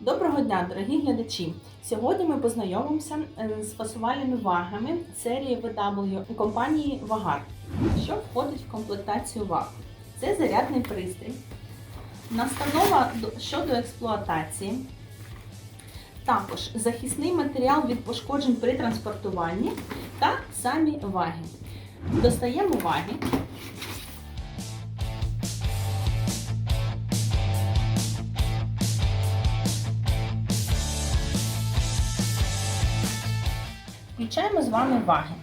Доброго дня, дорогі глядачі! Сьогодні ми познайомимося е, з фасувальними вагами серії VW компанії Вагар. Що входить в комплектацію ваг? Це зарядний пристрій, настанова щодо експлуатації, також захисний матеріал від пошкоджень при транспортуванні та самі ваги. Достаємо ваги. Включаємо з вами ваги.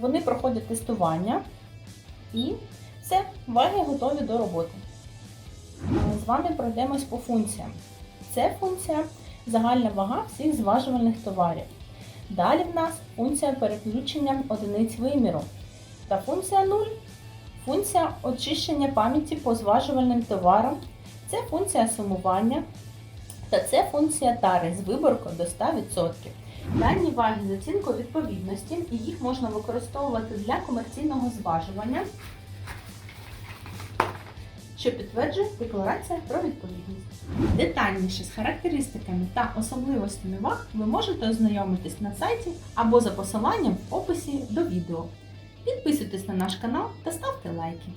Вони проходять тестування і все, ваги готові до роботи. Е, З вами пройдемось по функціям. Це функція загальна вага всіх зважувальних товарів. Далі в нас функція переключення одиниць виміру. Та функція 0 функція очищення пам'яті по зважувальним товарам. Це функція сумування. Та це функція тари з виборкою до 100%. Дані ваги з оцінкою відповідності і їх можна використовувати для комерційного зважування, що підтверджує декларація про відповідність. Детальніше з характеристиками та особливостями ваг ви можете ознайомитись на сайті або за посиланням в описі до відео. Підписуйтесь на наш канал та ставте лайки.